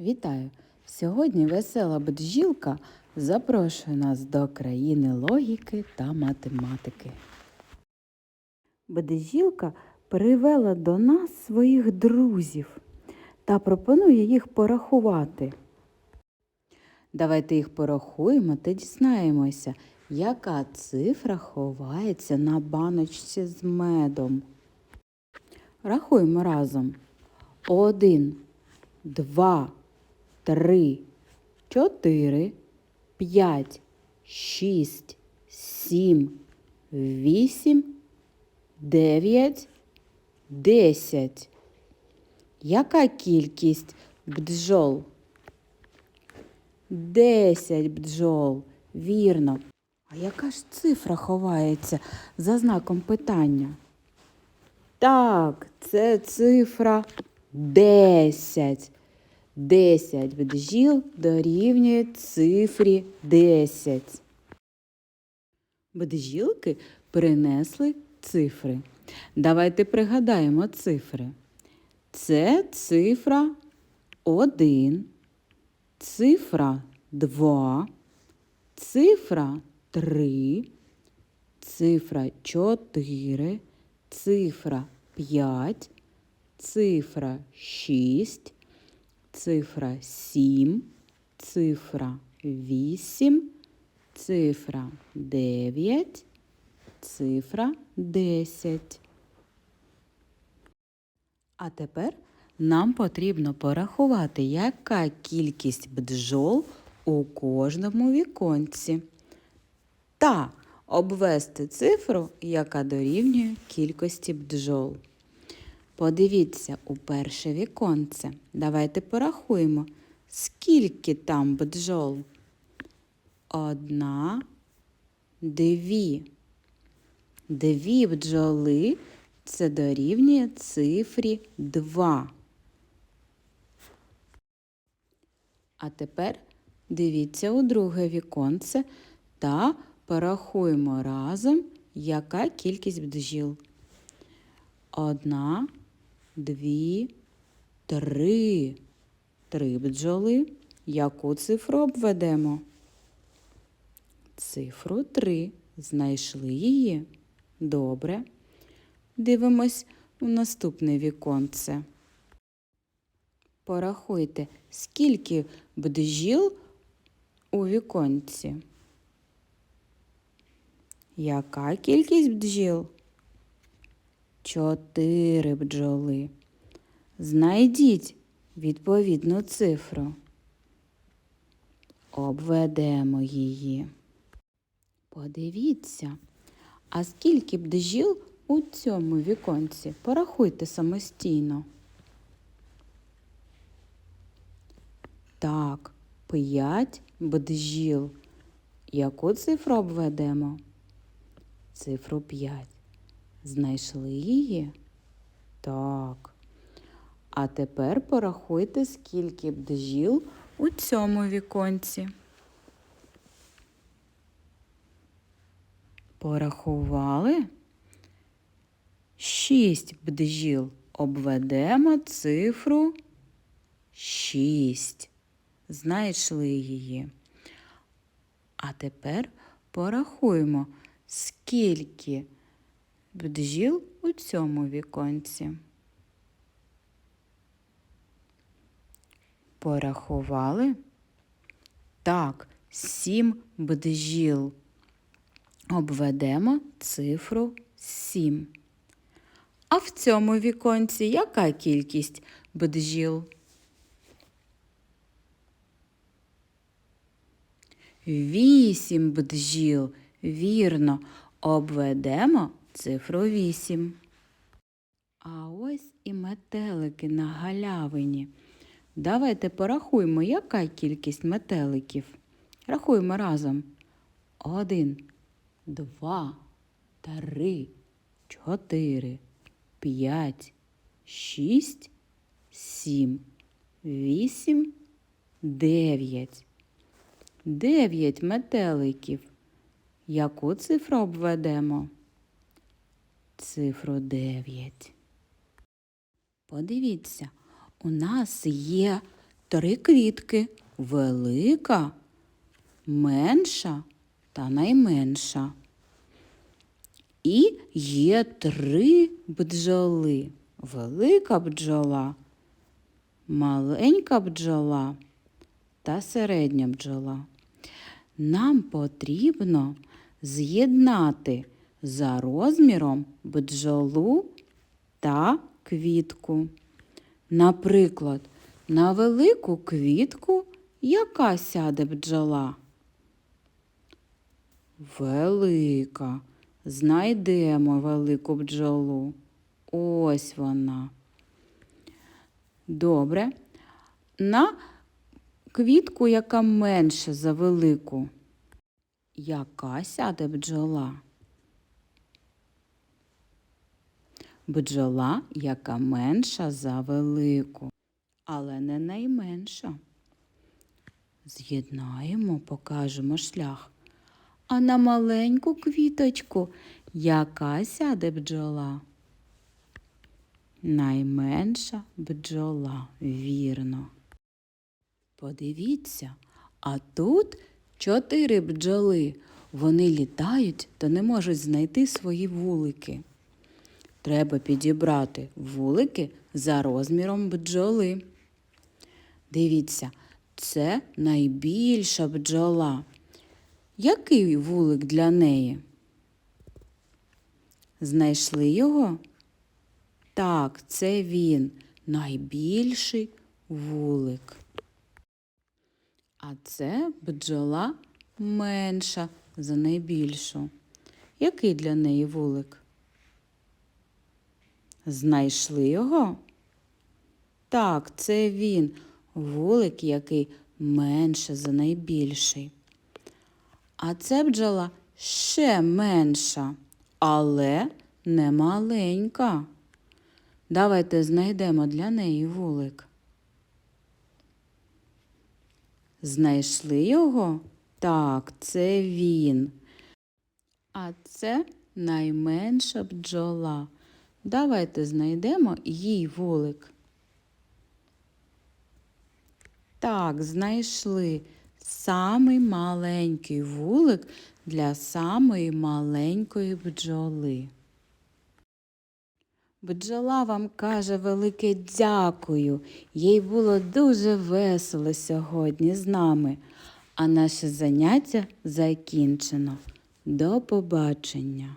Вітаю! Сьогодні весела бджілка запрошує нас до країни логіки та математики. Бджілка привела до нас своїх друзів та пропонує їх порахувати. Давайте їх порахуємо та дізнаємося, яка цифра ховається на баночці з медом. Рахуємо разом. Один, два, три, чотири, п'ять, шість, сім, вісім, дев'ять, десять. Яка кількість бджол? Десять бджол. Вірно. А яка ж цифра ховається за знаком питання? Так, це цифра 10. 10 бджіл дорівнює цифрі 10. Бджілки принесли цифри. Давайте пригадаємо цифри. Це цифра 1, цифра 2, цифра 3, цифра 4, цифра 5, цифра 6, цифра 7, цифра 8, цифра 9, цифра 10. А тепер нам потрібно порахувати, яка кількість бджол у кожному віконці. Та обвести цифру, яка дорівнює кількості бджол. Подивіться у перше віконце. Давайте порахуємо, скільки там бджол. Одна, дві. Дві бджоли це дорівнює цифрі 2. А тепер дивіться у друге віконце та порахуємо разом, яка кількість бджіл. Одна, дві, три. Три бджоли. Яку цифру обведемо? Цифру 3. Знайшли її? Добре. Дивимось у наступне віконце. Порахуйте, скільки бджіл у віконці. Яка кількість бджіл? Чотири бджоли. Знайдіть відповідну цифру. Обведемо її. Подивіться, а скільки бджіл у цьому віконці? Порахуйте самостійно. Так, п'ять бджіл. Яку цифру обведемо? Цифру 5. Знайшли її? Так. А тепер порахуйте, скільки бджіл у цьому віконці. Порахували? Шість бджіл. Обведемо цифру 6. Знайшли її. А тепер порахуємо, скільки бджіл у цьому віконці. Порахували? Так, сім бджіл. Обведемо цифру 7. А в цьому віконці яка кількість бджіл? Вісім бджіл. Вірно, обведемо цифру 8. А ось і метелики на галявині. Давайте порахуємо, яка кількість метеликів. Рахуємо разом. Один, два, три, чотири, п'ять, шість, сім, вісім, дев'ять. Дев'ять метеликів. Яку цифру обведемо? Цифру дев'ять. Подивіться, у нас є три квітки велика, менша та найменша. І є три бджоли. Велика бджола, маленька бджола та середня бджола. Нам потрібно з'єднати за розміром бджолу та квітку. Наприклад, на велику квітку яка сяде бджола? Велика. Знайдемо велику бджолу. Ось вона. Добре. На квітку, яка менша за велику. Яка сяде бджола? Бджола, яка менша за велику, але не найменша. З'єднаємо, покажемо шлях. А на маленьку квіточку яка сяде бджола? Найменша бджола, вірно. Подивіться, а тут чотири бджоли. Вони літають та не можуть знайти свої вулики. Треба підібрати вулики за розміром бджоли. Дивіться, це найбільша бджола. Який вулик для неї? Знайшли його? Так, це він, найбільший вулик. А це бджола менша за найбільшу. Який для неї вулик? Знайшли його? Так, це він, вулик, який менше за найбільший. А це бджола ще менша, але не маленька. Давайте знайдемо для неї вулик. Знайшли його? Так, це він. А це найменша бджола. Давайте знайдемо їй вулик. Так, знайшли самий маленький вулик для самої маленької бджоли. Бджола вам каже велике дякую. Їй було дуже весело сьогодні з нами, а наше заняття закінчено. До побачення!